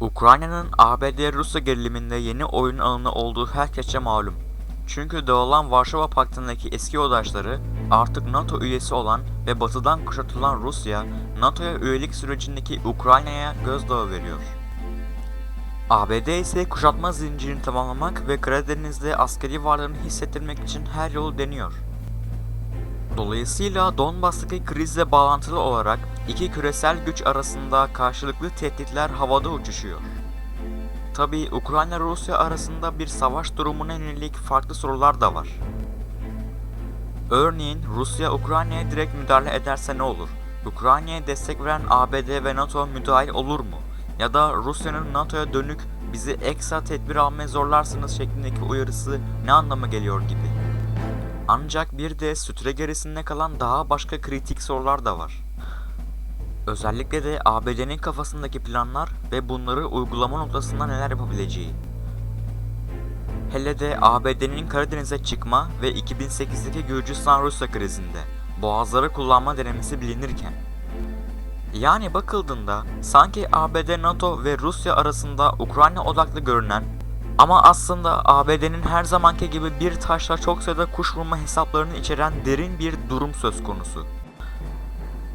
Ukrayna'nın ABD-Rusya geriliminde yeni oyun alanı olduğu herkesçe malum. Çünkü dağılan Varşova Paktı'ndaki eski odaşları artık NATO üyesi olan ve batıdan kuşatılan Rusya, NATO'ya üyelik sürecindeki Ukrayna'ya gözdağı veriyor. ABD ise kuşatma zincirini tamamlamak ve Karadeniz'de askeri varlığını hissettirmek için her yolu deniyor. Dolayısıyla Donbas'taki krizle bağlantılı olarak iki küresel güç arasında karşılıklı tehditler havada uçuşuyor. Tabi Ukrayna-Rusya arasında bir savaş durumuna yönelik farklı sorular da var. Örneğin Rusya Ukrayna'ya direkt müdahale ederse ne olur? Ukrayna'ya destek veren ABD ve NATO müdahil olur mu? Ya da Rusya'nın NATO'ya dönük bizi ekstra tedbir almaya zorlarsınız şeklindeki uyarısı ne anlama geliyor gibi. Ancak bir de sütre gerisinde kalan daha başka kritik sorular da var. Özellikle de ABD'nin kafasındaki planlar ve bunları uygulama noktasında neler yapabileceği. Hele de ABD'nin Karadeniz'e çıkma ve 2008'deki Gürcistan-Rusya krizinde boğazları kullanma denemesi bilinirken. Yani bakıldığında sanki ABD, NATO ve Rusya arasında Ukrayna odaklı görünen ama aslında ABD'nin her zamanki gibi bir taşla çok sayıda kuş vurma hesaplarını içeren derin bir durum söz konusu.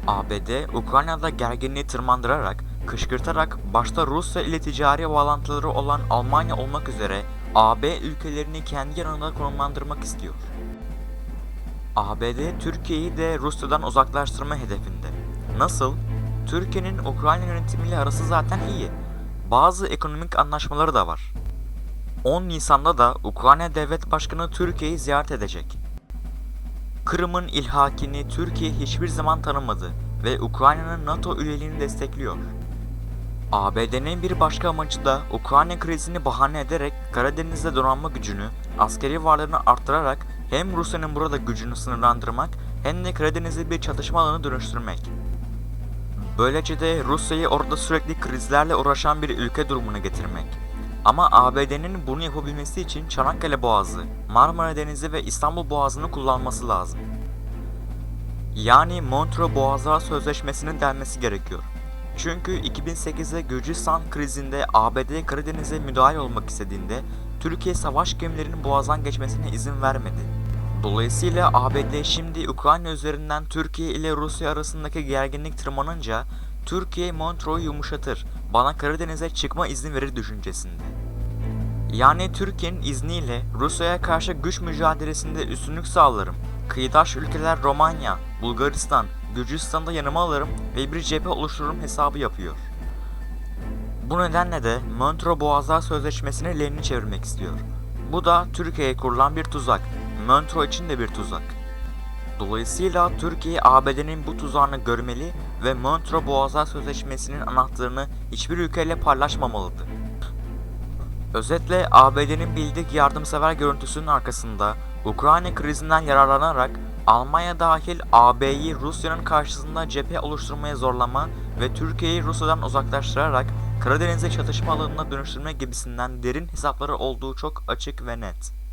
ABD, Ukrayna'da gerginliği tırmandırarak, kışkırtarak başta Rusya ile ticari bağlantıları olan Almanya olmak üzere AB ülkelerini kendi yanında konumlandırmak istiyor. ABD, Türkiye'yi de Rusya'dan uzaklaştırma hedefinde. Nasıl? Türkiye'nin Ukrayna yönetimiyle arası zaten iyi. Bazı ekonomik anlaşmaları da var. 10 Nisan'da da Ukrayna Devlet Başkanı Türkiye'yi ziyaret edecek. Kırım'ın ilhakini Türkiye hiçbir zaman tanımadı ve Ukrayna'nın NATO üyeliğini destekliyor. ABD'nin bir başka amacı da Ukrayna krizini bahane ederek Karadeniz'de donanma gücünü, askeri varlığını arttırarak hem Rusya'nın burada gücünü sınırlandırmak hem de Karadeniz'i bir çatışma alanı dönüştürmek. Böylece de Rusya'yı orada sürekli krizlerle uğraşan bir ülke durumuna getirmek. Ama ABD'nin bunu yapabilmesi için Çanakkale Boğazı, Marmara Denizi ve İstanbul Boğazı'nı kullanması lazım. Yani Montreux Boğazlar Sözleşmesi'nin denmesi gerekiyor. Çünkü 2008'de Gürcistan krizinde ABD Karadeniz'e müdahil olmak istediğinde Türkiye savaş gemilerinin boğazdan geçmesine izin vermedi. Dolayısıyla ABD şimdi Ukrayna üzerinden Türkiye ile Rusya arasındaki gerginlik tırmanınca Türkiye Montreux'u yumuşatır, bana Karadeniz'e çıkma izni verir düşüncesinde. Yani Türkiye'nin izniyle Rusya'ya karşı güç mücadelesinde üstünlük sağlarım. Kıyıdaş ülkeler Romanya, Bulgaristan, Gürcistan'da yanıma alırım ve bir cephe oluştururum hesabı yapıyor. Bu nedenle de Montreux Boğazlar Sözleşmesi'ni lehine çevirmek istiyor. Bu da Türkiye'ye kurulan bir tuzak. Montreux için de bir tuzak. Dolayısıyla Türkiye ABD'nin bu tuzağını görmeli ve Montreux Boğazlar Sözleşmesi'nin anahtarını hiçbir ülkeyle paylaşmamalıdır. Özetle ABD'nin bildik yardımsever görüntüsünün arkasında Ukrayna krizinden yararlanarak Almanya dahil AB'yi Rusya'nın karşısında cephe oluşturmaya zorlama ve Türkiye'yi Rusya'dan uzaklaştırarak Karadeniz'e çatışma alanına dönüştürme gibisinden derin hesapları olduğu çok açık ve net.